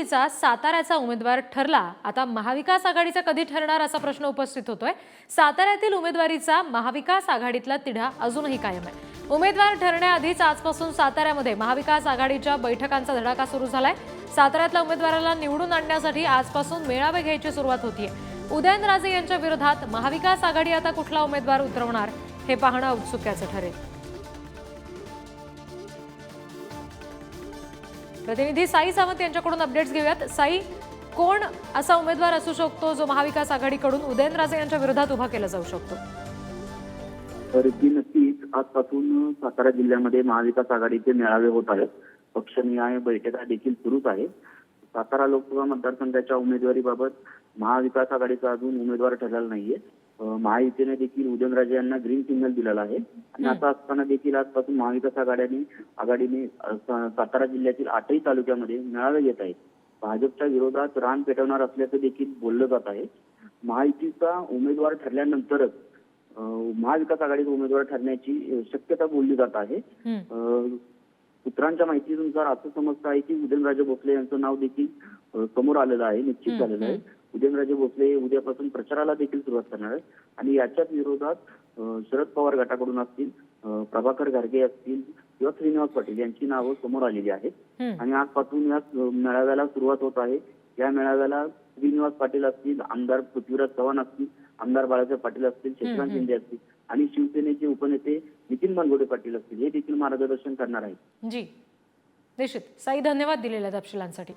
महायुतीचा साताऱ्याचा उमेदवार ठरला. आता महाविकास आघाडीचा कधी ठरणार असा प्रश्न उपस्थित होतोय? साताऱ्यातील उमेदवारीचा महाविकास आघाडीतला तिढा अजूनही कायम आहे. उमेदवार ठरण्याआधीच आजपासून साताऱ्यामध्ये महाविकास आघाडीच्या बैठकांचा धडाका सुरू झालाय. साताऱ्यातल्या उमेदवाराला निवडून आणण्यासाठी आजपासून मेळावे घ्यायची सुरुवात होतीये. उदयनराजे यांच्या विरोधात महाविकास आघाडी आता कुठला उमेदवार उतरवणार हे पाहणं औत्सुक्याचं ठरेल. प्रतिनिधी साई सावंत यांच्याकडून अपडेट्स घेऊयात. साई कोण असा उमेदवार असू शकतो जो महाविकास आघाडीकडून उदयनराजे यांच्या विरोधात उभा केला जाऊ शकतो? तर ती नक्कीच आजपासून सातारा जिल्ह्यामध्ये महाविकास आघाडीचे मेळावे होत आहेत. पक्षनिहाय बैठका देखील सुरूच आहे सातारा लोकसभा मतदारसंघाच्या उमेदवारीबाबत महाविकास आघाडीचा अजून उमेदवार ठरलेला नाहीये. महायुतीने देखील उदयनराजे यांना ग्रीन सिग्नल दिलेला आहे. आणि असं असताना देखील आजपासून महाविकास आघाडीने आघाडीने सातारा जिल्ह्यातील आठही तालुक्यामध्ये मेळावे घेत आहेत. भाजपच्या विरोधात रान पेटवणार असल्याचं देखील बोललं जात आहे. महायुतीचा उमेदवार ठरल्यानंतरच महाविकास आघाडीचा उमेदवार ठरण्याची शक्यता बोलली जात आहे. सूत्रांच्या माहितीनुसार असं समजतं आहे की उदयनराजे भोसले यांचं नाव देखील समोर आलेलं आहे निश्चित झालेलं आहे. उदयनराजे भोसले हे उद्यापासून प्रचाराला देखील सुरुवात करणार आहेत. आणि याच्याच विरोधात शरद पवार गटाकडून असतील प्रभाकर घारगे असतील किंवा श्रीनिवास पाटील यांची नावं समोर आलेली आहेत. आणि आजपासून या मेळाव्याला सुरुवात होत आहे. या मेळाव्याला श्रीनिवास पाटील असतील आमदार पृथ्वीराज चव्हाण असतील आमदार बाळासाहेब पाटील असतील शशिकांत. शिंदे असतील आणि शिवसेनेचे उपनेते नितीन बनगोडे पाटील असतील हे देखील मार्गदर्शन करणार आहेत. जी. निश्चित. साई धन्यवाद दिलेल्या तपशिलांसाठी.